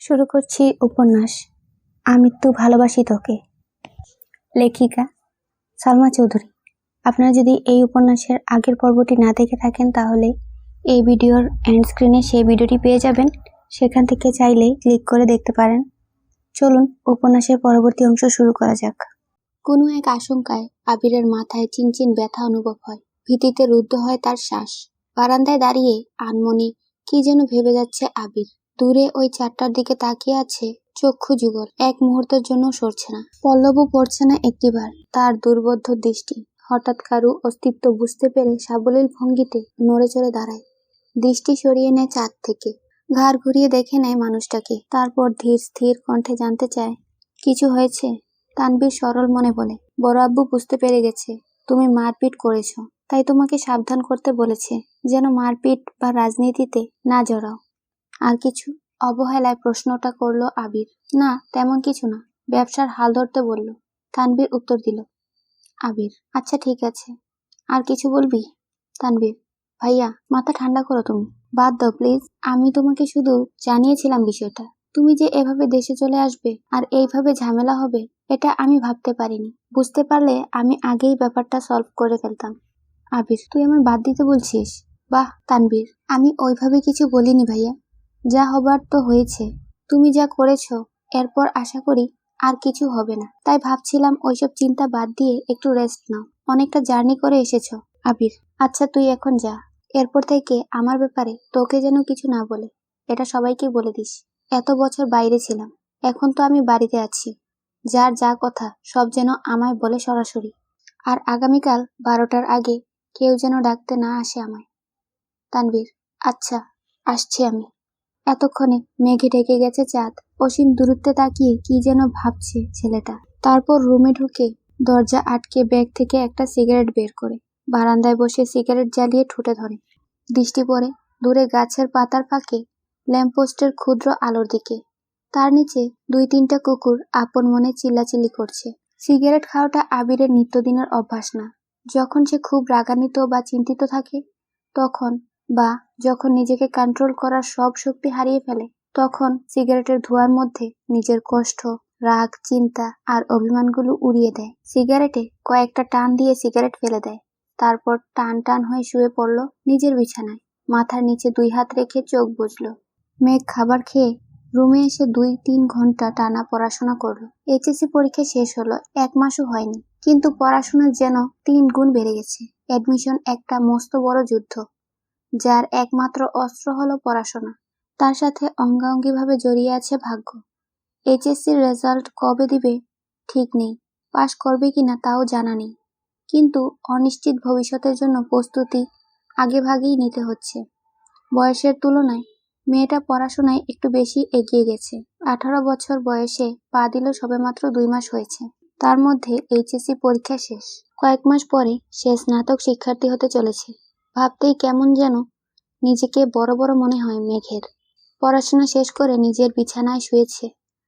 শুরু করছি উপন্যাস। আমৃত্যু ভালোবাসি তোকে। লেখিকা সালমা চৌধুরী। আপনারা যদি এই উপন্যাসের আগের পর্বটি না দেখে থাকেন, তাহলে এই ভিডিওর এন্ড স্ক্রিনে সেই ভিডিওটি পেয়ে যাবেন। সেখান থেকে চাইলে ক্লিক করে দেখতে পারেন। চলুন, উপন্যাসের পরবর্তী অংশ শুরু করা যাক। কোনো এক আশঙ্কায় আবিরের মাথায় চিনচিন ব্যথা অনুভব হয়। ভীতিতে রুদ্ধ হয় তার শ্বাস। বারান্দায় দাঁড়িয়ে আনমনে কি যেন ভেবে যাচ্ছে আবির। দূরে ওই চারটার দিকে তাকিয়ে আছে চক্ষু যুগল। এক মুহূর্তের জন্য সরছে না। পল্লবও পড়ছে না একটিবার। তার দুর্বোধ্য দৃষ্টি। হঠাৎ কারু অস্তিত্ব বুঝতে পেরে সাবলীল ভঙ্গিতে নড়ে চড়ে দাঁড়ায়। দৃষ্টি সরিয়ে নেয় চাঁদ থেকে। ঘাড় ঘুরিয়ে দেখে নেয় মানুষটাকে। তারপর ধীর স্থির কণ্ঠে জানতে চায়, কিছু হয়েছে? তানবীর সরল মনে বলে, বড় আব্বু বুঝতে পেরে গেছে। তুমি মারপিট করেছ। তাই তোমাকে সাবধান করতে বলেছে। যেন মারপিট বা রাজনীতিতে না জড়াও। আর কিছু অবহেলায় প্রশ্নটা করল আবির। না, তেমন কিছু না। ব্যবসার হাল ধরতে বলল। তানবীর উত্তর দিল, আবির আচ্ছা ঠিক আছে। আর কিছু বলবি? তানবীর ভাইয়া, মাথা ঠান্ডা করো তুমি। বাদ দাও, প্লিজ। আমি তোমাকে শুধু জানিয়েছিলাম বিষয়টা। তুমি যে এভাবে দেশে চলে আসবে আর এইভাবে ঝামেলা হবে, এটা আমি ভাবতে পারিনি। বুঝতে পারলে আমি আগেই ব্যাপারটা সলভ করে ফেলতাম। আবির, তুই আমার বাদ দিতে বলছিস? বাহ তানবীর আমি ওইভাবে কিছু বলিনি ভাইয়া। যা হবার তো হয়েছে। তুমি যা করেছ, এরপর আশা করি আর কিছু হবে না। তাই ভাবছিলাম ওইসব চিন্তা বাদ দিয়ে একটু রেস্ট নাও। অনেকটা জার্নি করে এসেছ, আবির। আচ্ছা তুই এখন যা। এরপর থেকে আমার ব্যাপারে তোকে যেন কিছু না বলে, এটা সবাইকে বলে দিস। এত বছর বাইরে ছিলাম, এখন তো আমি বাড়িতে আছি। যার যা কথা, সব যেন আমায় বলে সরাসরি। আর আগামীকাল বারোটার আগে কেউ যেন ডাকতে না আসে আমায়। তানবীর আচ্ছা আসছি আমি। এতক্ষণে মেঘে ঢেকে গেছে চাঁদ। অসীম দূরত্বে তাকিয়ে কি যেন ভাবছে ছেলেটা। তারপর রুমে ঢুকে দরজা আটকে ব্যাগ থেকে একটা সিগারেট বের করে। বারান্দায় বসে সিগারেট জ্বালিয়ে ঠুটে ধরে। দৃষ্টি পড়ে দূরে গাছের পাতার ফাঁকে ল্যাম্পপোস্টের ক্ষুদ্র আলোর দিকে। তার নিচে দুই তিনটা কুকুর আপন মনে চিল্লাচিল্লি করছে। সিগারেট খাওয়াটা আবিরের নিত্যদিনের অভ্যাস না। যখন সে খুব রাগান্বিত বা চিন্তিত থাকে, তখন বা যখন নিজেকে কন্ট্রোল করার সব শক্তি হারিয়ে ফেলে, তখন সিগারেটের ধোঁয়ার মধ্যে নিজের কষ্ট, রাগ, চিন্তা আর অভিমানগুলো উড়িয়ে দেয়। সিগারেটে কয়েকটা টান দিয়ে সিগারেট ফেলে দেয়। তারপর টান টান হয়ে শুয়ে পড়ল নিজের বিছানায়। মাথার নিচে দুই হাত রেখে চোখ বুঝল মেঘ খাবার খেয়ে রুমে এসে দুই তিন ঘণ্টা টানা পড়াশোনা করল। এইচএসসি পরীক্ষা শেষ হলো, এক মাসও হয়নি। কিন্তু পড়াশোনা যেন তিন গুণ বেড়ে গেছে। অ্যাডমিশন একটা মস্ত বড় যুদ্ধ। যার একমাত্র অস্ত্র হলো পড়াশোনা। তার সাথে অঙ্গাঙ্গিভাবে জড়িয়ে আছে ভাগ্য। এইচএসসির রেজাল্ট কবে দিবে ঠিক নেই, পাশ করবে কিনা তাও জানা নেই। কিন্তু অনিশ্চিত ভবিষ্যতের জন্য প্রস্তুতি আগেভাগেই নিতে হচ্ছে। বয়সের তুলনায় মেয়েটা পড়াশোনায় একটু বেশি এগিয়ে গেছে। আঠারো বছর বয়সে পা দিল সবেমাত্র দুই মাস হয়েছে। তার মধ্যে এইচএসসি পরীক্ষা শেষ। কয়েক মাস পরে সে স্নাতক শিক্ষার্থী হতে চলেছে। ভাবতেই কেমন যেন নিজেকে বড় বড় মনে হয় মেঘের। পড়াশোনা শেষ করে নিজের বিছানায় শুয়েছে।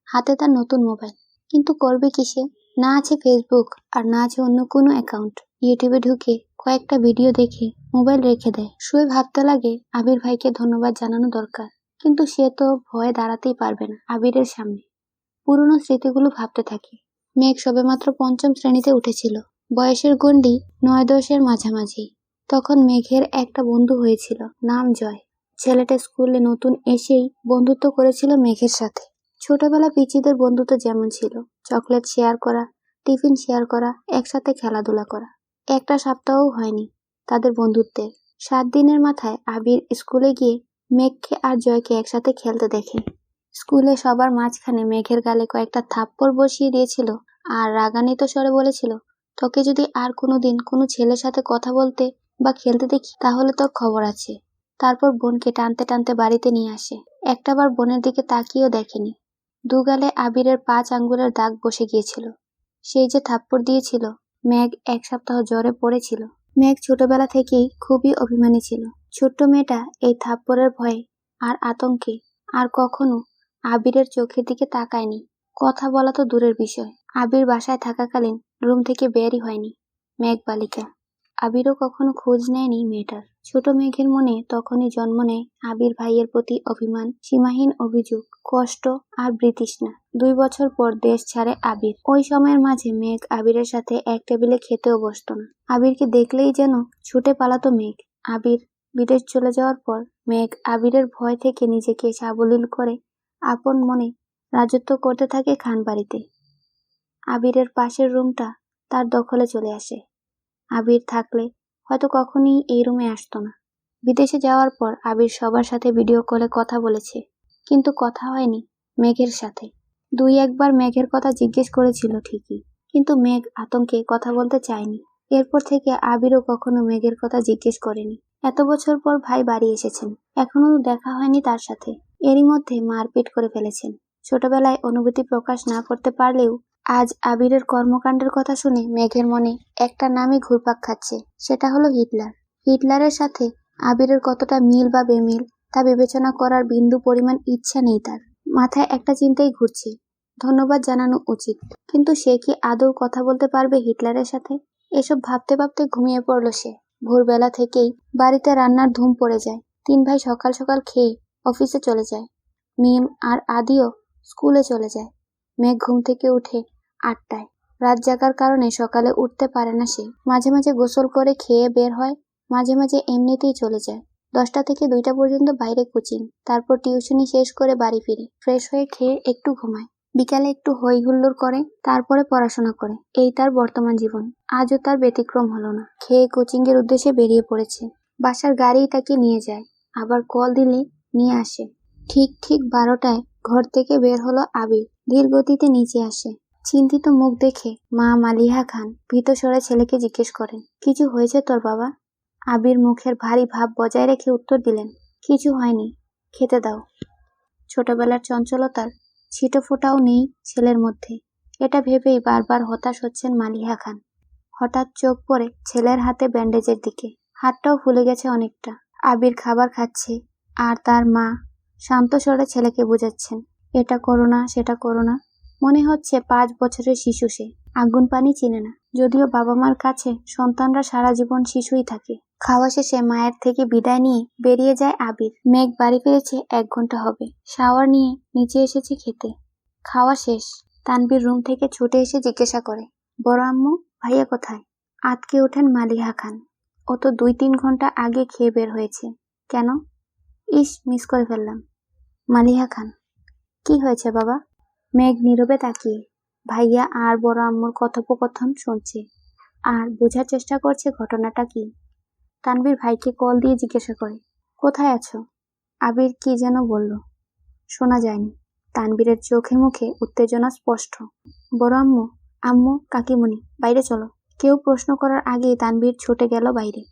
হাতে তার নতুন মোবাইল। কিন্তু করবে কিসে না আছে ফেসবুক আর না আছে অন্য কোনো অ্যাকাউন্ট ইউটিউবে ঢুকে কয়েকটা ভিডিও দেখে মোবাইল রেখে দেয়। শুয়ে ভাবতে লাগে আবির ভাইকে ধন্যবাদ জানানো দরকার। কিন্তু সে তো ভয়ে দাঁড়াতেই পারবে না আবিরের সামনে। পুরনো স্মৃতিগুলো ভাবতে থাকে। মেঘ সবেমাত্র পঞ্চম শ্রেণীতে উঠেছিল। বয়সের গণ্ডি নয় দশের মাঝামাঝি। তখন মেঘের একটা বন্ধু হয়েছিল, নাম জয়। ছেলেটা স্কুলে নতুন এসেই বন্ধুত্ব করেছিল মেঘের সাথে। ছোটবেলা পিচিদের বন্ধুত্ব যেমন ছিল, চকলেট শেয়ার করা, টিফিন শেয়ার করা, একসাথে খেলাধুলা করা। একটা সপ্তাহও হয়নি তাদের বন্ধুত্বের। সাত দিনের মাথায় আবির স্কুলে গিয়ে মেঘকে আর জয়কে একসাথে খেলতে দেখে। স্কুলে সবার মাঝখানে মেঘের গালে কয়েকটা থাপ্পড় বসিয়ে দিয়েছিল আর রাগান্বিত স্বরে বলেছিল, তোকে যদি আর কোনোদিন কোনো ছেলের সাথে কথা বলতে বা খেলতে দেখি, তাহলে তোর খবর আছে। তারপর বোনকে টানতে টানতে বাড়িতে নিয়ে আসে। একটাবার বোনের দিকে তাকিয়েও দেখেনি। দুগালে আবিরের পাঁচ আঙ্গুলের দাগ বসে গিয়েছিল। সেই যে থাপ্পড় দিয়েছিল, মেঘ এক সপ্তাহ জ্বরে পড়েছিল। মেঘ ছোটবেলা থেকেই খুবই অভিমানী ছিল। ছোট্ট মেয়েটা এই থাপ্পড়ের ভয়ে আর আতঙ্কে আর কখনো আবিরের চোখের দিকে তাকায়নি। কথা বলা তো দূরের বিষয়। আবির বাসায় থাকাকালীন রুম থেকে বেরই হয়নি মেঘ বালিকা আবিরও কখনো খোঁজ নেয়নি মেয়েটার। ছোট মেঘের মনে তখনই জন্ম নেয় আবির ভাইয়ের প্রতি অভিমান, সীমাহীন অভিযোগ, কষ্ট আর বৃতৃষ্ণা। দুই বছর পর দেশ ছাড়ে আবির। ওই সময়ের মাঝে মেঘ আবিরের সাথে এক টেবিলে খেতেও বসতো না। আবিরকে দেখলেই যেন ছুটে পালাতো মেঘ। আবির বিদেশ চলে যাওয়ার পর মেঘ আবিরের ভয় থেকে নিজেকে সাবলীল করে আপন মনে রাজত্ব করতে থাকে খান বাড়িতে আবিরের পাশের রুমটা তার দখলে চলে আসে। আবির থাকলে হয়তো কখনই এই রুমে আসতো না। বিদেশে যাওয়ার পর আবির সবার সাথে ভিডিও কলে কথা বলেছে, কিন্তু কথা হয়নি মেঘের সাথে। দুই একবার মেঘের কথা জিজ্ঞেস করেছিল ঠিকই, কিন্তু মেঘ আতঙ্কে কথা বলতে চায়নি। এরপর থেকে আবিরও কখনো মেঘের কথা জিজ্ঞেস করেনি। এত বছর পর ভাই বাড়ি এসেছেন, এখনও দেখা হয়নি তার সাথে। এরই মধ্যে মারপিট করে ফেলেছেন। ছোটবেলায় অনুভূতি প্রকাশ না করতে পারলেও আজ আবিরের কর্মকাণ্ডের কথা শুনে মেঘের মনে একটা নামই ঘুরপাক খাচ্ছে। সেটা হলো হিটলার। হিটলারের সাথে আবিরের কতটা মিল বা বেমিল, তা বিবেচনা করার বিন্দু পরিমাণ ইচ্ছা নেই তার। মাথায় একটা চিন্তাই ঘুরছে। ধন্যবাদ জানানো উচিত। কিন্তু সে কি আদৌ কথা বলতে পারবে হিটলারের সাথে? এসব ভাবতে ভাবতে ঘুমিয়ে পড়ল সে। ভোরবেলা থেকেই বাড়িতে রান্নার ধুম পড়ে যায়। তিন ভাই সকাল সকাল খেয়ে অফিসে চলে যায়। মিম আর আদিও স্কুলে চলে যায়। মেঘ ঘুম থেকে উঠে আটটায়। রাত জাগার কারণে সকালে উঠতে পারে না সে। মাঝে মাঝে গোসল করে খেয়ে বের হয়, মাঝে মাঝে এমনিতেই চলে যায়। দশটা থেকে দুইটা পর্যন্ত বাইরে কোচিং, তারপর টিউশনি শেষ করে বাড়ি ফিরে। ফ্রেশ হয়ে খেয়ে একটু ঘুমায়। বিকালে একটু হই হুল্লোড় করে, তারপরে পড়াশোনা করে। এই তার বর্তমান জীবন। আজও তার ব্যতিক্রম হলো না। খেয়ে কোচিং এর উদ্দেশ্যে বেরিয়ে পড়েছে। বাসার গাড়ি তাকে নিয়ে যায়। আবার কল দিলে নিয়ে আসে। ঠিক ঠিক বারোটায় ঘর থেকে বের হলো আবির। ধীর গতিতে নিচে আসে। চিন্তিত মুখ দেখে মা মালিহা খান ভীত স্বরে ছেলেকে জিজ্ঞেস করেন, কিছু হয়েছে তোর বাবা? আবির মুখের ভারী ভাব বজায় রেখে উত্তর দিলেন, কিছু হয়নি, খেতে দাও। ছোটবেলার চঞ্চলতার ছিটো ফোটাও নেই ছেলের মধ্যে, এটা ভেবেই বারবার হতাশ হচ্ছেন মালিহা খান। হঠাৎ চোখ পড়ে ছেলের হাতে ব্যান্ডেজের দিকে, হাতটাও ফুলে গেছে অনেকটা। আবির খাবার খাচ্ছে, আর তার মা শান্ত স্বরে ছেলেকে বোঝাচ্ছেন, এটা করো না, সেটা করো না। মনে হচ্ছে পাঁচ বছরের শিশু সে। আগুন পানি চিনে না। যদিও বাবা মার কাছে সন্তানরা সারা জীবন শিশুই থাকে। খাওয়া শেষে মায়ের থেকে বিদায় নিয়ে বেরিয়ে যায় আবির। মেঘ বাড়ি ফিরেছে, এক ঘণ্টা হবে। শাওয়ার নিয়ে নিচে এসেছে খেতে। খাওয়া শেষ। তানবীর রুম থেকে ছুটে এসে জিজ্ঞাসা করে, বড় আম্মু, ভাইয়া কোথায়? আতকে ওঠেন মালিহা খান। ও তো দুই তিন ঘণ্টা আগে খেয়ে বের হয়েছে। কেন? ইস, মিস করে ফেললাম। মালিহা খান, কি হয়েছে বাবা? মেঘ নীরবে তাকিয়ে। ভাইয়া আর বড় আম্মুর কথোপকথন শুনছে। আর বোঝার চেষ্টা করছে ঘটনাটা কি? তানবীর ভাইকে কল দিয়ে জিজ্ঞাসা করে, কোথায় আছো? আবির কি যেন বলল। শোনা যায়নি। তানবীরের চোখে মুখে উত্তেজনা স্পষ্ট। বড় আম্মু আম্মু, কাকিমণি, বাইরে চলো। কেউ প্রশ্ন করার আগেই তানবীর ছুটে গেল বাইরে।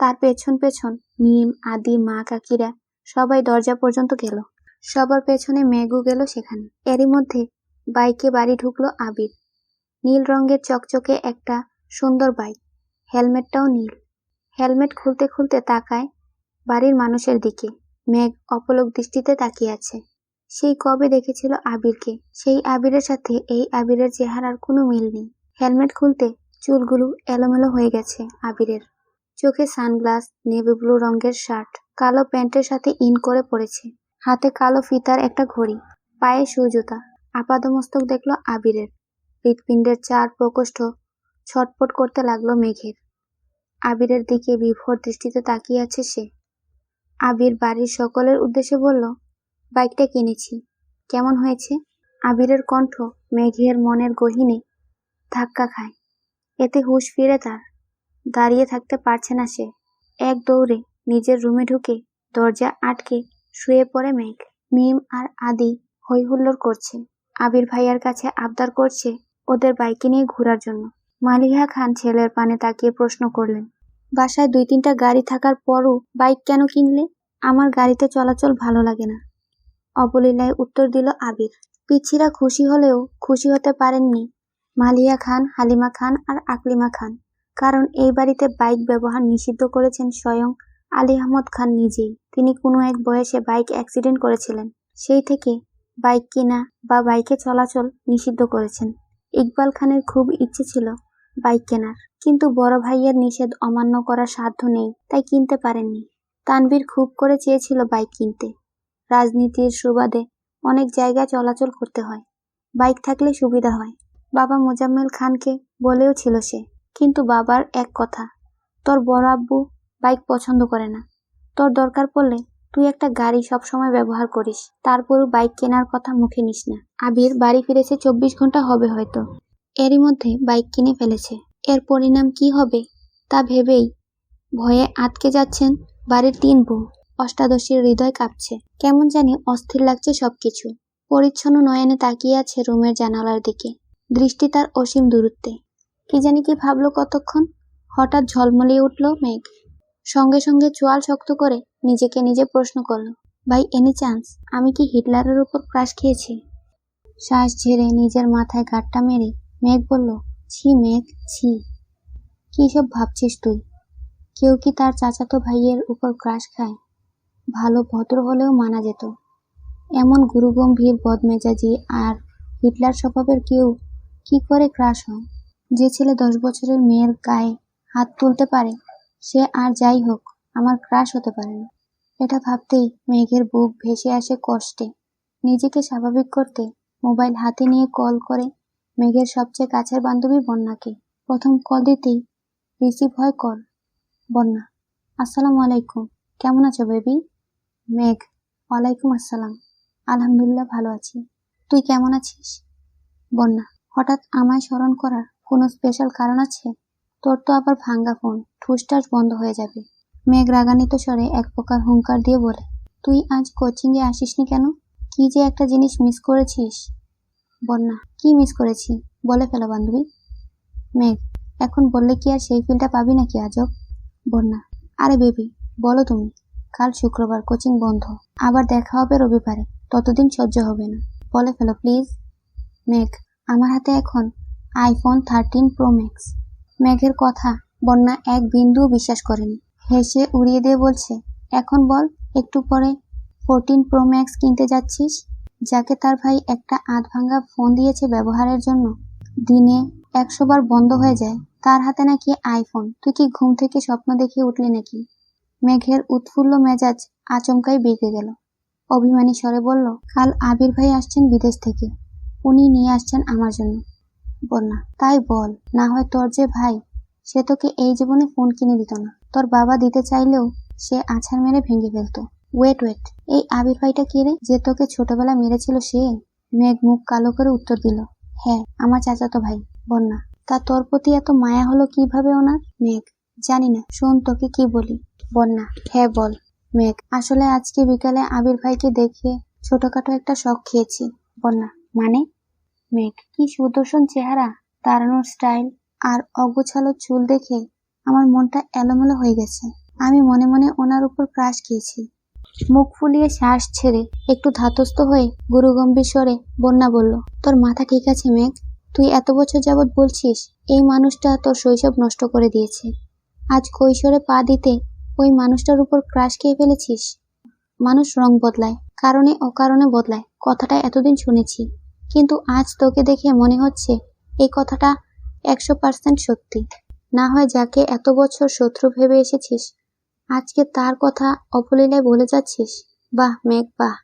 তার পেছন পেছন মিম আদি, মা, কাকিরা সবাই দরজা পর্যন্ত গেল। সবার পেছনে মেঘু গেল সেখানে। এরই মধ্যে বাইকে বাড়ি ঢুকলো আবির। নীল রঙের চকচকে একটা সুন্দর বাইক। হেলমেটটাও নীল। হেলমেট খুলতে খুলতে তাকায় বাড়ির মানুষের দিকে। মেঘ অপলক দৃষ্টিতে তাকিয়ে আছে। সেই কবে দেখেছিল আবিরকে? সেই আবিরের সাথে এই আবিরের চেহারার কোনো মিল নেই। হেলমেট খুলতে চুলগুলো এলোমেলো হয়ে গেছে আবিরের। চোখে সানগ্লাস, নেভি ব্লু রঙের শার্ট, কালো প্যান্টের সাথে ইন করে পড়েছে। হাতে কালো ফিতার একটা ঘড়ি, পায়ে সুজুতা। আপাদমস্তক দেখল আবিরের। হৃৎপিণ্ডের চার প্রকোষ্ঠ ছটপট করতে লাগল মেঘের। আবিরের দিকে বিভোর দৃষ্টিতে তাকিয়ে আছে সে। আবির বাড়ির সকলের উদ্দেশ্যে বলল, বাইকটা কিনেছি। কেমন হয়েছে? আবিরের কণ্ঠ মেঘের মনের গহিনে ধাক্কা খায়। এতে হুশ ফিরে তার। দাঁড়িয়ে থাকতে পারছে না সে। এক দৌড়ে নিজের রুমে ঢুকে দরজা আটকে শুয়ে পড়ে মেঘ। মিম আর আদি হই হুল্লোড় করছে। আবির ভাইয়ার কাছে আবদার করছে ওদের বাইকে নিয়ে ঘোরার জন্য। মালিহা খান ছেলের পানে তাকিয়ে প্রশ্ন করলেন, বাসায় দুই তিনটা গাড়ি থাকার পরও বাইক কেন কিনলে? আমার গাড়িতে চলাচল ভালো লাগে না। অবলীলায় উত্তর দিল আবির, পিচ্ছিরা খুশি হলেও খুশি হতে পারেননি। মালিয়া খান, হালিমা খান আর আকলিমা খান, কারণ এই বাড়িতে বাইক ব্যবহার নিষিদ্ধ করেছেন স্বয়ং আলী আহমদ খান নিজেই। তিনি কোনো এক বয়সে বাইক অ্যাক্সিডেন্ট করেছিলেন। সেই থেকে বাইক কেনা বা বাইকে চলাচল নিষিদ্ধ করেছেন। ইকবাল খানের খুব ইচ্ছে ছিল বাইক কেনার। কিন্তু বড় ভাইয়ের নিষেধ অমান্য করার সাধ্য নেই, তাই কিনতে পারেননি। তানভীর খুব করে চেয়েছিল বাইক কিনতে। রাজনীতির সুবাদে অনেক জায়গায় চলাচল করতে হয়। বাইক থাকলে সুবিধা হয়। বাবা মোজাম্মেল খানকে বলেও ছিল সে। কিন্তু বাবার এক কথা, তোর বড় আব্বু বাইক পছন্দ করে না। তোর দরকার পড়লে তুই একটা গাড়ি সবসময় ব্যবহার করিস, তারপরও বাইক কেনার কথা মুখে নিস না। আবির বাড়ি ফিরেছে চব্বিশ ঘণ্টা হবে হয়তো। এরই মধ্যে বাইক কিনে ফেলেছে। এর পরিণাম কি হবে তা ভেবেই ভয়ে আটকে যাচ্ছেন বাড়ির তিন বউ। অষ্টাদশীর হৃদয় কাঁপছে। কেমন জানি অস্থির লাগছে সবকিছু। পরিচ্ছন্ন নয়নে তাকিয়ে আছে রুমের জানালার দিকে। দৃষ্টি তার অসীম দূরত্বে। কি জানি কি ভাবলো কতক্ষণ? হঠাৎ ঝলমলিয়ে উঠল মেঘ। সঙ্গে সঙ্গে চোয়াল শক্ত করে নিজেকে নিজে প্রশ্ন করল, ভাই এনি চান্স আমি কি হিটলারের উপর ক্রাশ খেয়েছি? শ্বাস ঝেড়ে নিজের মাথায় গাঁটটা মেরে মেঘ বলল, ছি, মেঘ, ছি। কী সব ভাবছিস তুই? কেউ কি তার চাচাতো ভাইয়ের উপর ক্রাশ খায়? ভালো ভদ্র হলেও মানা যেত। এমন গুরুগম্ভীর বদমেজাজি আর হিটলার স্বভাবের কেউ কি করে ক্রাশ হয়? যে ছেলে দশ বছরের মেয়ের গায়ে হাত তুলতে পারে সে আর যাই হোক, আমার ক্রাশ হতে পারে না। এটা ভাবতেই মেঘের বুক ভেসে আসে কষ্টে। নিজেকে স্বাভাবিক করতে মোবাইল হাতে নিয়ে কল করে মেঘের সবচেয়ে কাছের বান্ধবী বন্যাকে। প্রথম কল দিতেই রিসিভ হয় কল। বন্যা, আসসালামু আলাইকুম। কেমন আছো বেবি মেঘ, ওয়ালাইকুম আসসালাম। আলহামদুলিল্লাহ ভালো আছি। তুই কেমন আছিস? বন্যা, হঠাৎ আমায় স্মরণ করার কোনো স্পেশাল কারণ আছে? তোর তো আবার ভাঙ্গা ফোন। ঠুসটাস বন্ধ হয়ে যাবে। মেঘ রাগান্বিত স্বরে এক প্রকার হুঙ্কার দিয়ে বলে, তুই আজ কোচিংয়ে আসিসনি কেন? কি যে একটা জিনিস মিস করেছিস? বন্যা, কি মিস করেছি? বলে ফেলো বান্ধবী। মেঘ, এখন বললে কি আর সেই ফিলটা পাবি নাকি আজব? বন্যা, আরে বেবি বলো তুমি, কাল শুক্রবার কোচিং বন্ধ। আবার দেখা হবে রবিবারে, ততদিন সহ্য হবে না। বলে ফেলো, প্লিজ। মেঘ, আমার হাতে এখন আইফোন থার্টিন প্রো ম্যাক্স মেঘের কথা। বন্যা এক বিন্দুও বিশ্বাস করেনি। হেসে উড়িয়ে দিয়ে বলছে, এখন বল, একটু পরে। ফোরটিন প্রো ম্যাক্স কিনতে যাচ্ছিস? যাকে তার ভাই একটা আধ ভাঙা ফোন দিয়েছে ব্যবহারের জন্য। দিনে একশো বার বন্ধ হয়ে যায়। তার হাতে নাকি আইফোন। তুই কি ঘুম থেকে স্বপ্ন দেখে উঠলি নাকি? মেঘের উৎফুল্ল মেজাজ আচমকাই বেঁকে গেল। অভিমানী স্বরে বলল, কাল আবির ভাই আসছেন বিদেশ থেকে। উনি নিয়ে আসছেন আমার জন্য। বন্যা তাই বল, না হয় তোর যে ভাই, সে তোকে এই জীবনে ফোন কিনে দিত না। তোর বাবা দিতে চাইলেও সে আছাড় মেরে ভেঙে ফেলতো। ওয়েট ওয়েট, এই আবির ভাইটা কে রে যে তোকে ছোটবেলা মেরেছিল সে? মেঘ মুখ কালো করে উত্তর দিল হ্যাঁ আমার চাচাতো ভাই। বন্যা তা তোর প্রতি এত মায়া হলো কীভাবে ওনার? মেঘ, জানি না, শোন তোকে কি বলি। বন্যা হ্যাঁ বল। মেঘ, আসলে আজকে বিকালে আবির ভাইকে দেখে ছোটখাটো একটা শখ খেয়েছি। বন্যা মানে? মেঘ কি সুদর্শন চেহারা দাঁড়ানোর স্টাইল আর অগোছালো চুল দেখে আমার মনটা এলোমেলো হয়ে গেছে। আমি মনে মনে ওনার উপর ক্রাশ খেয়েছি। মুখ ফুলিয়ে শ্বাস ছেড়ে একটু ধাতস্থ হয়ে গুরুগম্ভীর স্বরে বন্যা বলল, তোর মাথা ঠিক আছে মেঘ? তুই এত বছর যাবৎ বলছিস, এই মানুষটা তোর শৈশব নষ্ট করে দিয়েছে। আজ কৈশোরে পা দিতে ওই মানুষটার উপর ক্রাশ খেয়ে ফেলেছিস? মানুষ রং বদলায়, কারণে অকারণে বদলায়। কথাটা এতদিন শুনেছি। কিন্তু আজ তোকে দেখে মনে হচ্ছে এই কথাটা একশো পার্সেন্ট সত্যি। না হয় যাকে এত বছর শত্রু ভেবে এসেছিস, আজকে তার কথা অপলীলায় বলে যাচ্ছিস। বাহ, মেঘ, বাহ।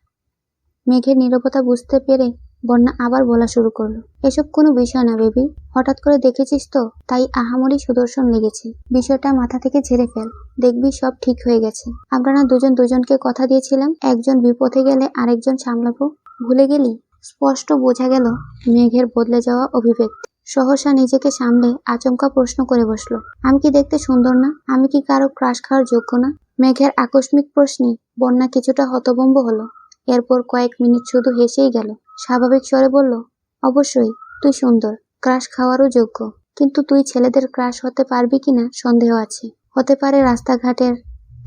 মেঘের নীরবতা বুঝতে পেরে বন্যা আবার বলা শুরু করল। এসব কোনো বিষয় না, বেবি। হঠাৎ করে দেখেছিস তো, তাই আহামরি সুদর্শন লেগেছে। বিষয়টা মাথা থেকে ঝেড়ে ফেল। দেখবি সব ঠিক হয়ে গেছে। আমরা না দুজন দুজনকে কথা দিয়েছিলাম, একজন বিপথে গেলে আরেকজন সামলাবো। ভুলে গেলি? স্পষ্ট বোঝা গেল মেঘের বদলে যাওয়া অভিব্যক্তি। সহসা নিজেকে সামলে আচমকা প্রশ্ন করে বসল, আমি কি দেখতে সুন্দর না? আমি কি কারও ক্রাশ খাওয়ার যোগ্য না? মেঘের আকস্মিক প্রশ্নে বন্যা কিছুটা হতভম্ব হলো। এরপর কয়েক মিনিট শুধু হেসেই গেল। স্বাভাবিক স্বরে বলল, অবশ্যই, তুই সুন্দর, ক্রাশ খাওয়ারও যোগ্য। কিন্তু তুই ছেলেদের ক্রাশ হতে পারবি কিনা সন্দেহ আছে। হতে পারে রাস্তাঘাটের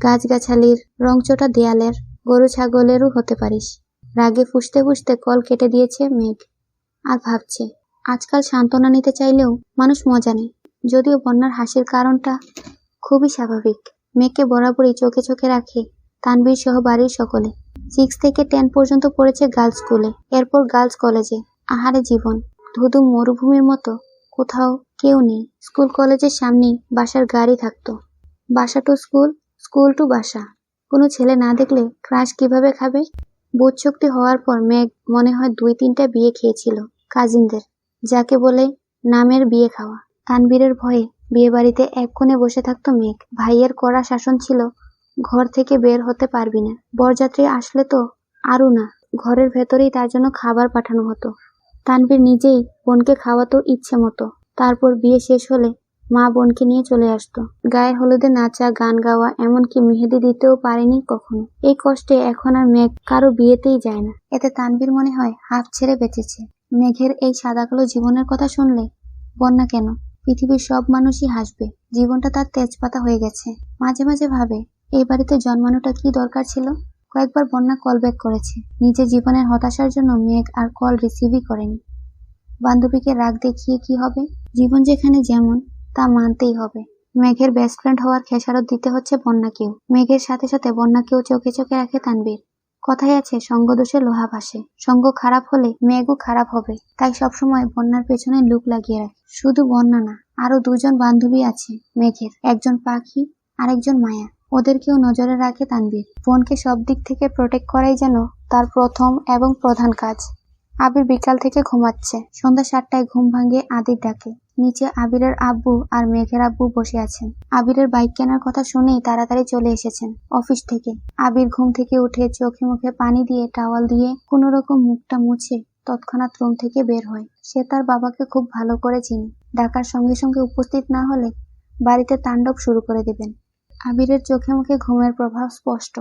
গাছগাছালির রংচটা দেয়ালের, গরু ছাগলেরও হতে পারিস। রাগে ফুসতে ফুসতে কল কেটে দিয়েছে মেঘ। আর ভাবছে, আজকাল সান্ত্বনা নিতে চাইলেও মানুষ মজা নেয়। যদিও বন্যার হাসির কারণটা খুবই স্বাভাবিক। মেয়েকে বরাবরই চোখে চোখে রাখে তানবীর সহ বাড়ির সকলে। সিক্স থেকে টেন পর্যন্ত পড়েছে গার্লস স্কুলে এরপর গার্লস কলেজে আহারে জীবন। ধুধু মরুভূমির মতো কোথাও কেউ নেই। স্কুল কলেজের সামনেই বাসার গাড়ি থাকতো। বাসা টু স্কুল স্কুল টু বাসা। কোনো ছেলে না দেখলে ক্রাশ কীভাবে খাবে? বোধ শক্তি হওয়ার পর মেঘ মনে হয় দুই তিনটা বিয়ে খেয়েছিল, কাজিনদের। যাকে বলে নামের বিয়ে খাওয়া। তানবীরের ভয়ে বিয়ে বাড়িতে এক কোণে বসে থাকতো মেঘ। ভাইয়ের কড়া শাসন ছিল, ঘর থেকে বের হতে পারবি না। বরযাত্রী আসলে তো আরও না। ঘরের ভেতরেই তার জন্য খাবার পাঠানো হতো। তানবীর নিজেই বোনকে খাওয়াতো ইচ্ছে মতো। তারপর বিয়ে শেষ হলে মা বোনকে নিয়ে চলে আসতো। গায়ে হলুদে নাচা, গান গাওয়া, এমনকি মেহেদি দিতেও পারেনি কখনো। এই কষ্টে এখন আর মেঘ কারও বিয়েতেই যায় না। এতে তানবীর মনে হয় হাফ ছেড়ে বেঁচেছে। মেঘের এই সাদা কালো জীবনের কথা শুনলে বন্যা কেন? পৃথিবীর সব মানুষই হাসবে। জীবনটা তার তেজপাতা হয়ে গেছে। মাঝে মাঝে ভাবে, এই বাড়িতে জন্মানোটা কি দরকার ছিল? কয়েকবার বন্যা কল ব্যাক করেছে। নিজের জীবনের হতাশার জন্য মেঘ আর কল রিসিভই করেনি। বান্ধবীকে রাগ দেখিয়ে কি হবে? জীবন যেখানে যেমন তা মানতেই হবে। মেঘের বেস্ট ফ্রেন্ড হওয়ার খেসারত দিতে হচ্ছে বন্যাকেও মেঘের সাথে সাথে বন্যাকেও চোখে চোখে রাখে তানবীর কথাই আছে, সঙ্গ দোষে লোহা ভাসে। সঙ্গ খারাপ হলে মেঘও খারাপ হবে। তাই সবসময় বন্যার পেছনে লুক লাগিয়ে রাখে। শুধু বন্যা না আরও দুজন বান্ধবী আছে মেঘের। একজন পাখি, আরেকজন মায়া। ওদেরকেও নজরে রাখে তানবীর বোনকে সব দিক থেকে প্রোটেক্ট করাই যেন তার প্রথম এবং প্রধান কাজ। আবির বিকাল থেকে ঘুমাচ্ছে। সন্ধ্যা সাতটায় ঘুম ভাঙে আদির ডাকে। নিচে আবিরের আব্বু আর মেঘের আব্বু বসে আছেন। আবিরের বাইক কেনার কথা শুনেই তাড়াতাড়ি চলে এসেছেন অফিস থেকে। আবির ঘুম থেকে উঠে চোখে মুখে পানি দিয়ে টাওয়াল দিয়ে কোনো রকম মুখটা মুছে তৎক্ষণাৎ রুম থেকে বের হয়। সে তার বাবাকে খুব ভালো করে চিনে। ডাকার সঙ্গে সঙ্গে উপস্থিত না হলে বাড়িতে তাণ্ডব শুরু করে দেবেন। আবিরের চোখে মুখে ঘুমের প্রভাব স্পষ্ট।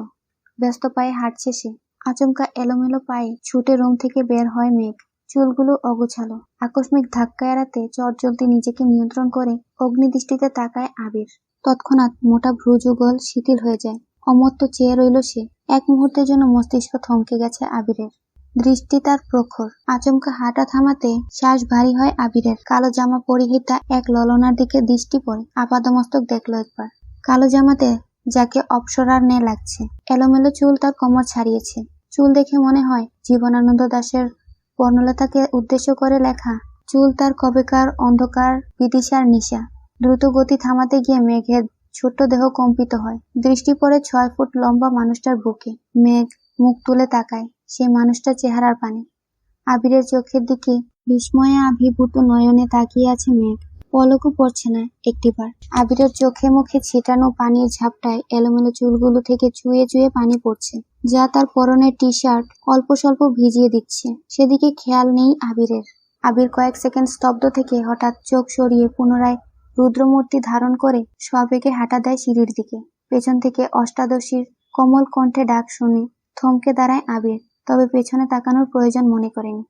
ব্যস্ত পায়ে হাঁটছে সে। আচমকা এলোমেলো পায়ে ছুটে রুম থেকে বের হয় মেঘ। চুলগুলো অগোছালো। আকস্মিক ধাক্কা এড়াতে চটজলদি নিজেকে নিয়ন্ত্রণ করে অগ্নিদৃষ্টিতে তাকায় আবির। তৎক্ষণাৎ মোটা ভ্রুযুগল শিথিল হয়ে যায়। অমত্ত চেয়ে রইল সে, এক মুহূর্তের জন্য মস্তিষ্ক থমকে গেছে আবিরের। দৃষ্টি তার প্রখর। আচমকা হাঁটা থামাতে শ্বাস ভারী হয় আবিরের। কালো জামা পরিহিতা এক ললনার দিকে দৃষ্টি পড়ে। আপাদমস্তক দেখল একবার। কালো জামাতে যাকে অপসরার নে লাগছে। এলোমেলো চুল তার কোমর ছাড়িয়েছে। চুল দেখে মনে হয় জীবনানন্দ দাশের বর্ণলতাকে উদ্দেশ্য করে লেখা, চুল তার কবেকার অন্ধকার বিদিশার নিশা। দ্রুত গতি থামাতে গিয়ে মেঘের ছোট্ট দেহ কম্পিত হয়। দৃষ্টি পড়ে ছয় ফুট লম্বা মানুষটার বুকে। মেঘ মুখ তুলে তাকায় সেই মানুষটার চেহারার পানে। আবিরের চোখের দিকে বিস্ময়ে আভিভূত নয়নে তাকিয়ে আছে মেঘ। পলকও পড়ছে না একটিবার। আবিরের চোখে মুখে ছিটানো পানির ঝাপটায় এলোমেলো চুলগুলো থেকে চুয়ে চুয়ে পানি পড়ছে। যা তার পরনের টি শার্ট অল্প স্বল্প ভিজিয়ে দিচ্ছে। সেদিকে খেয়াল নেই আবিরের। আবির কয়েক সেকেন্ড স্তব্ধ থেকে হঠাৎ চোখ সরিয়ে পুনরায় রুদ্রমূর্তি ধারণ করে সবেগে হাঁটা দেয় সিঁড়ির দিকে। পেছন থেকে অষ্টাদশীর কোমল কণ্ঠে ডাক শুনে থমকে দাঁড়ায় আবির, তবে পেছনে তাকানোর প্রয়োজন মনে করেনি।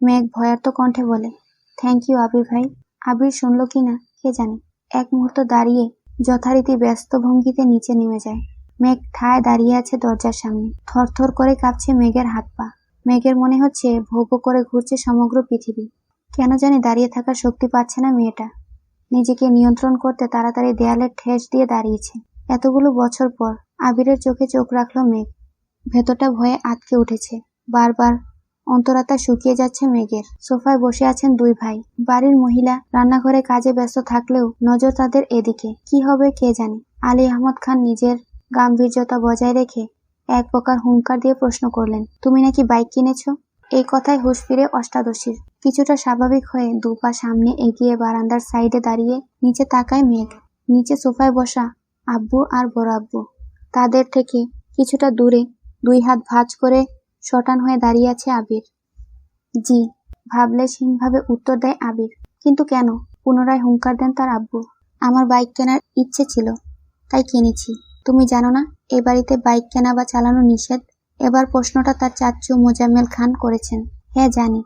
মেঘ ভয়ার্ত কণ্ঠে বলে, থ্যাংক ইউ আবির ভাই। আবির শুনল কিনা, কে জানে। এক মুহূর্ত দাঁড়িয়ে যথারীতি ব্যস্ত ভঙ্গিতে নিচে নেমে যায়। মেঘ ঠায় দাঁড়িয়ে আছে দরজার সামনে। থরথর করে কাঁপছে মেঘের হাত পা। মেঘের মনে হচ্ছে ভো ভো করে ঘুরছে সমগ্র পৃথিবী। কেন জানি দাঁড়িয়ে থাকার শক্তি পাচ্ছে না মেয়েটা। নিজেকে নিয়ন্ত্রণ করতে তাড়াতাড়ি দেয়ালে ঠেস দিয়ে দাঁড়িয়েছে। এতগুলো বছর পর আবিরের চোখে চোখ রাখল মেঘ। ভেতরটা ভয়ে আটকে উঠেছে। বারবার অন্তরাত্মা শুকিয়ে যাচ্ছে মেঘের। সোফায় বসে আছেন দুই ভাই। বাড়ির মহিলা রান্নাঘরে কাজে ব্যস্ত থাকলেও নজর তাদের এদিকে। কি হবে কে জানে? আলী আহমদ খান নিজের গাম্ভীর্যতা বজায় রেখে এক প্রকার হুঙ্কার দিয়ে প্রশ্ন করলেন, তুমি নাকি বাইক কিনেছো? এই কথায় হুঁশ ফিরে অষ্টাদশীর। কিছুটা স্বাভাবিক হয়ে দুপা সামনে এগিয়ে বারান্দার সাইডে দাঁড়িয়ে নিচে তাকায় মেঘ। নিচে সোফায় বসা আব্বু আর বড় আব্বু। তাদের থেকে কিছুটা দূরে দুই হাত ভাঁজ করে শটান হয়ে দাঁড়িয়ে আছে আবির। জি ভাবলেশহীনভাবে উত্তর দেয় আবির। কিন্তু কেন? পুনরায় হুঙ্কার দেন তার আব্বু। আমার বাইক কেনার ইচ্ছে ছিল, তাই কিনেছি। তুমি জানো না, এ বাড়িতে বাইক কেনা বা চালানো নিষেধ? এবার প্রশ্নটা তার চাচ্চু মোজাম্মেল খান করেছেন। হ্যাঁ জানি।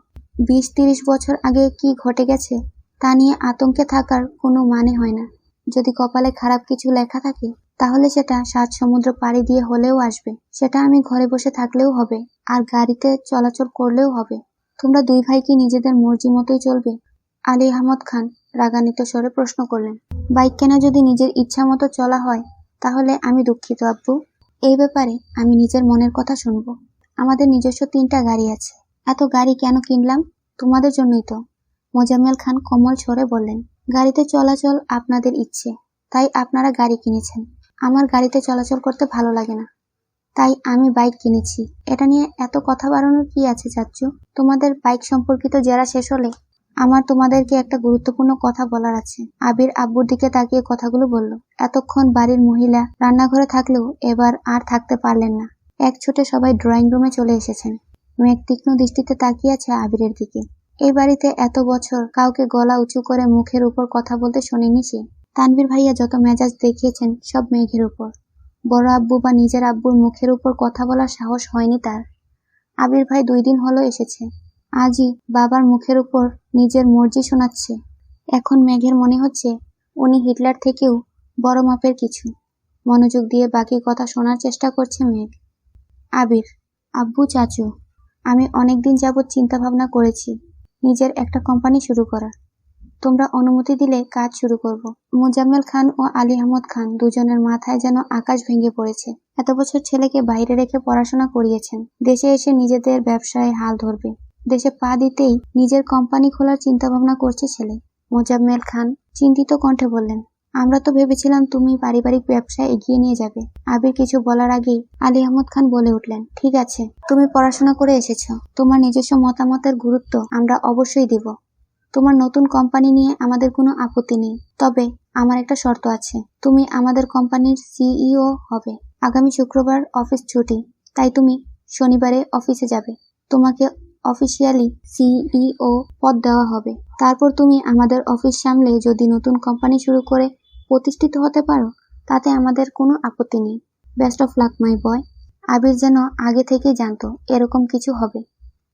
বিশ তিরিশ বছর আগে কি ঘটে গেছে, তা নিয়ে আতঙ্কে থাকার কোনো মানে হয় না। যদি কপালে খারাপ কিছু লেখা থাকে তাহলে সেটা সাত সমুদ্র পাড়ি দিয়ে হলেও আসবে। সেটা আমি ঘরে বসে থাকলেও হবে, আর গাড়িতে চলাচল করলেও হবে। তোমরা দুই ভাই কি নিজেদের মর্জি মতোই চলবে? আলী আহমদ খান রাগান্বিত স্বরে প্রশ্ন করলেন, বাইক কেনা যদি নিজের ইচ্ছা মতো চলা হয়, তাহলে আমি দুঃখিত আব্বু। এই ব্যাপারে আমি নিজের মনের কথা শুনব। আমাদের নিজস্ব তিনটা গাড়ি আছে। এত গাড়ি কেন কিনলাম? তোমাদের জন্যই তো। মোজাম্মেল খান কমল ছড়ে বললেন, গাড়িতে চলাচল আপনাদের ইচ্ছে, তাই আপনারা গাড়ি কিনেছেন। আমার গাড়িতে চলাচল করতে ভালো লাগে না। তাই আমি বাইক কিনেছি। এটা নিয়ে এত কথা বাড়ানোর কি আছে, চাচ্চু? তোমাদের বাইক সম্পর্কিত জেরা শেষ হলে আমার তোমাদেরকে একটা গুরুত্বপূর্ণ কথা বলার আছে। আবির আব্বুর দিকে তাকিয়ে কথাগুলো বলল। এতক্ষণ বাড়ির মহিলা রান্নাঘরে থাকলেও এবার আর থাকতে পারলেন না। এক ছুটে সবাই ড্রয়িং রুমে চলে এসেছেন। মেঘ তীক্ষ্ণ দৃষ্টিতে তাকিয়ে আছে আবিরের দিকে। এই বাড়িতে এত বছর কাউকে গলা উঁচু করে মুখের উপর কথা বলতে শোনেনি সে। তানভীর ভাইয়া যত মেজাজ দেখিয়েছেন, সব মেঘের উপর। বড় আব্বু বা নিজের আব্বুর মুখের উপর কথা বলার সাহস হয়নি তার। আবির ভাই দুই দিন হলো এসেছে। আজই বাবার মুখের উপর নিজের মর্জি শোনাচ্ছে। এখন মেঘের মনে হচ্ছে উনি হিটলার থেকেও বড় মাপের কিছু। মনোযোগ দিয়ে বাকি কথা শোনার চেষ্টা করছে মেঘ। আবির, আব্বু, চাচু, আমি অনেকদিন যাবৎ চিন্তাভাবনা করেছি, নিজের একটা কোম্পানি শুরু করার। তোমরা অনুমতি দিলে কাজ শুরু করব। মোজাম্মেল খান ও আলী আহমদ খান দুজনের মাথায় যেন আকাশ ভেঙে পড়েছে। এত বছর ছেলেকে বাইরে রেখে পড়াশোনা করিয়েছেন। দেশে এসে নিজেদের ব্যবসায় হাল ধরবে। দেশে পা দিতেই নিজের কোম্পানি খোলার চিন্তা ভাবনা করছে ছেলে। মোজাম্মেল খান চিন্তিত কণ্ঠে বললেন, আমরা তো ভেবেছিলাম তুমি পারিবারিক ব্যবসা এগিয়ে নিয়ে যাবে। আবির কিছু বলার আগেই আলী আহমদ খান বলে উঠলেন, ঠিক আছে, তুমি পড়াশোনা করে এসেছ। তোমার নিজস্ব মতামতের গুরুত্ব আমরা অবশ্যই দিব। তোমার নতুন কোম্পানি নিয়ে আমাদের কোনো আপত্তি নেই। তবে আমার একটা শর্ত আছে। তুমি আমাদের কোম্পানির সিইও হবে। আগামী শুক্রবার অফিস ছুটি, তাই তুমি শনিবারে অফিসে যাবে। তোমাকে অফিসিয়ালি সিইও পদ দেওয়া হবে। তারপর তুমি আমাদের অফিস সামলে যদি নতুন কোম্পানি শুরু করে প্রতিষ্ঠিত হতে পারো, তাতে আমাদের কোনো আপত্তি নেই। Best of luck my boy Abir যেন আগে থেকেই জানতো, এরকম কিছু হবে।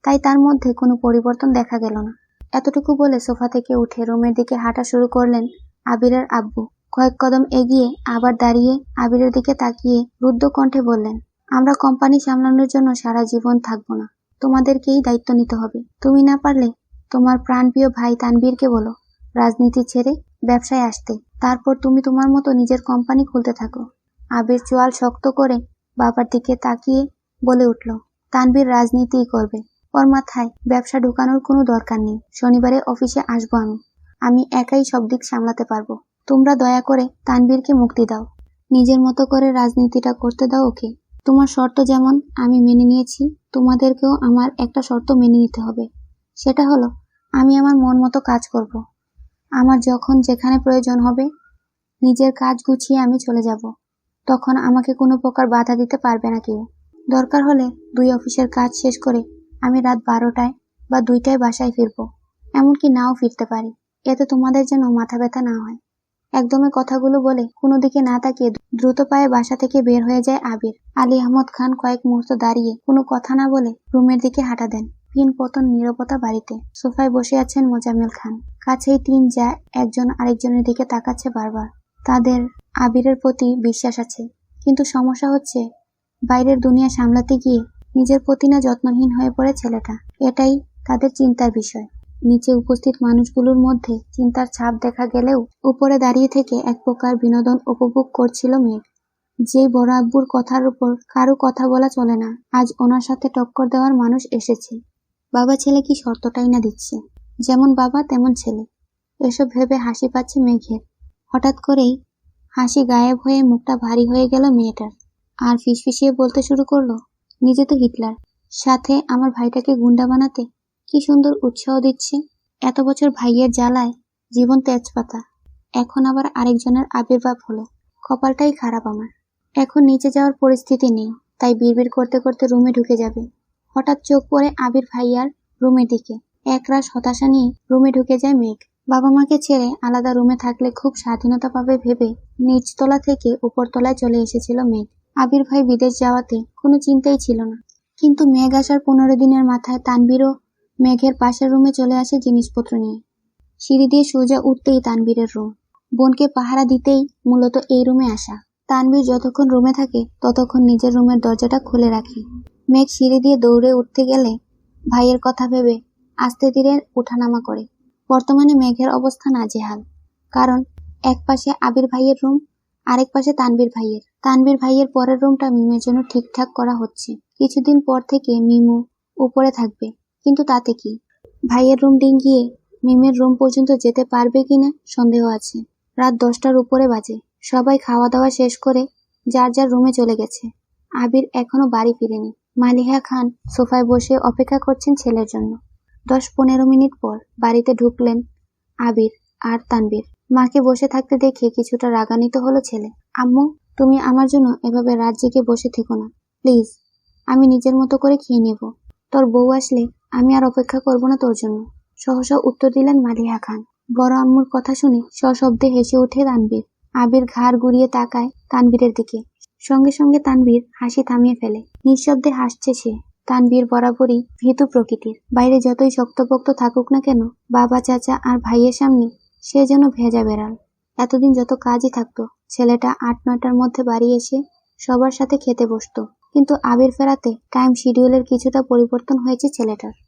তাই তার মধ্যে কোনো পরিবর্তন দেখা গেল না। এতটুকু বলে সোফা থেকে উঠে রুমের দিকে হাঁটা শুরু করলেন আবিরের আব্বু। কয়েক কদম এগিয়ে আবার দাঁড়িয়ে আবিরের দিকে তাকিয়ে রুদ্ধ কণ্ঠে বললেন, আমরা কোম্পানি সামলানোর জন্য সারা জীবন থাকব না। তোমাদেরকেই দায়িত্ব নিতে হবে। তুমি না পারলে তোমার প্রাণপ্রিয় ভাই তানবীরকে বলো, রাজনীতি ছেড়ে ব্যবসায় আসতে। তারপর তুমি তোমার মতো নিজের কোম্পানি খুলতে থাকো। আবির চোয়াল শক্ত করে বাবার দিকে তাকিয়ে বলে উঠল তানবীর রাজনীতিই করবে। ওর মাথায় ব্যবসা ঢুকানোর কোনো দরকার নেই। শনিবারে অফিসে আসব আমি। আমি একাই সব দিক সামলাতে পারব। তোমরা দয়া করে তানবীরকে মুক্তি দাও। নিজের মতো করে রাজনীতিটা করতে দাও ওকে। তোমার শর্ত যেমন আমি মেনে নিয়েছি, তোমাদেরকেও আমার একটা শর্ত মেনে নিতে হবে। সেটা হলো, আমি আমার মন মতো কাজ করব। আমার যখন যেখানে প্রয়োজন হবে, নিজের কাজ গুছিয়ে আমি চলে যাব। তখন আমাকে কোনো প্রকার বাধা দিতে পারবে না কেউ। দরকার হলে দুই অফিসের কাজ শেষ করে আমি রাত বারোটায় বা দুইটায় বাসায় ফিরবো। এমনকি নাও ফিরতে পারি। এতে তোমাদের যেন মাথা ব্যথা না হয়। একদমে কথাগুলো বলে কোনো দিকে না তাকিয়ে দ্রুত পায়ে বাসা থেকে বের হয়ে যায় আবির। আলী আহমদ খান কয়েক মুহূর্ত দাঁড়িয়ে কোনো কথা না বলে রুমের দিকে হাঁটা দেন পিন পতন নিরবতা বাড়িতে। সোফায় বসে আছেন মোজাম্মেল খান। কাছেই তিন যা একজন আরেকজনের দিকে তাকাচ্ছে বারবার। তাদের আবিরের প্রতি বিশ্বাস আছে। কিন্তু সমস্যা হচ্ছে বাইরের দুনিয়া সামলাতে গিয়ে নিজের প্রতি না যত্নহীন হয়ে পড়ে ছেলেটা। এটাই তাদের চিন্তার বিষয়। নিচে উপস্থিত মানুষগুলোর মধ্যে চিন্তার ছাপ দেখা গেলেও উপরে দাঁড়িয়ে থেকে এক প্রকার বিনোদন উপভোগ করছিল মেঘ। যেই বড় আব্বুর কথার উপর কারও কথা বলা চলে না, আজ ওনার সাথে টক্কর দেওয়ার মানুষ এসেছে। বাবা ছেলে কি শর্তটাই না দিচ্ছে? যেমন বাবা, তেমন ছেলে। এসব ভেবে হাসি পাচ্ছে মেঘের। হঠাৎ করেই হাসি গায়েব হয়ে মুখটা ভারী হয়ে গেল মেয়েটার। আর ফিসফিসিয়ে বলতে শুরু করল নিজে তো হিটলার। সাথে আমার ভাইটাকে গুন্ডা বানাতে কি সুন্দর উৎসাহ দিচ্ছে। এত বছর ভাইয়ের জ্বালায় জীবন তেজপাতা। এখন আবার আরেকজনের আবির্ভাব হলো। কপালটাই খারাপ আমার। এখন নিচে যাওয়ার পরিস্থিতি নেই, তাই বিড়বিড় করতে করতে রুমে ঢুকে যাবে। হঠাৎ চোখ পড়ে আবির ভাইয়ার রুমের দিকে। একরাশ হতাশা নিয়ে রুমে ঢুকে যায় মেঘ। বাবা মাকে ছেড়ে আলাদা রুমে থাকলে খুব স্বাধীনতা পাবে ভেবে নিচতলা থেকে উপরতলায় চলে এসেছিল মেঘ। আবির ভাই বিদেশ যাওয়াতে কোনো চিন্তাই ছিল না। কিন্তু মেঘ আসার পনেরো দিনের মাথায় তানবীরও মেঘের পাশের রুমে চলে আসে জিনিসপত্র নিয়ে। সিঁড়ি দিয়ে সোজা উঠতেই তানবীরের রুম। বোনকে পাহারা দিতেই মূলত এই রুমে আসা। তানবীর যতক্ষণ রুমে থাকে, ততক্ষণ নিজের রুমের দরজাটা খুলে রাখে। মেঘ সিঁড়ি দিয়ে দৌড়ে উঠতে গেলে ভাইয়ের কথা ভেবে আস্তে ধীরে উঠানামা করে। বর্তমানে মেঘের অবস্থা নাজেহাল। কারণ এক পাশে আবির ভাইয়ের রুম আরেক পাশে তানবীর ভাইয়ের। তানবীর ভাইয়ের পরের রুমটা মিমের জন্য ঠিকঠাক করা হচ্ছে। কিছুদিন পর থেকে মিমু উপরে থাকবে। কিন্তু তাতে কি? ভাইয়ের রুম ডিঙ্গিয়ে মিমের রুম পর্যন্ত যেতে পারবে কিনা সন্দেহ আছে। রাত দশটার উপরে বাজে। সবাই খাওয়া দাওয়া শেষ করে যার যার রুমে চলে গেছে। আবির এখনও বাড়ি ফিরেনি। মালিহা খান সোফায় বসে অপেক্ষা করছেন ছেলের জন্য। দশ পনেরো মিনিট পর বাড়িতে ঢুকলেন আবির আর তানবীর মাকে বসে থাকতে দেখে কিছুটা রাগান্বিত হলো ছেলে। আম্মু, তুমি আমার জন্য এভাবে রাত জেগে বসে থেকো না। প্লিজ, আমি নিজের মতো করে খেয়ে নেব। তোর বউ আসলে আমি আর অপেক্ষা করব না তোর জন্য। সহসা উত্তর দিলেন মালিহা খান। বড় আম্মুর কথা শুনে সশব্দে হেসে ওঠে তানবীর আবির ঘাড় ঘুরিয়ে তাকায় তানবীরের দিকে। সঙ্গে সঙ্গে তানবীর হাসি থামিয়ে ফেলে। নিঃশব্দে হাসছে সে। তানবীর বরাবরই ভীতু প্রকৃতির। বাইরে যতই শক্তপোক্ত থাকুক না কেন, বাবা, চাচা আর ভাইয়ের সামনে সে যেন ভেজা বেড়াল। এতদিন যত কাজই থাকতো, ছেলেটা আট নয়টার মধ্যে বাড়ি এসে সবার সাথে খেতে বসতো। কিন্তু আবির ফেরাতে টাইম শিডিউলের কিছুটা পরিবর্তন হয়েছে ছেলেটার।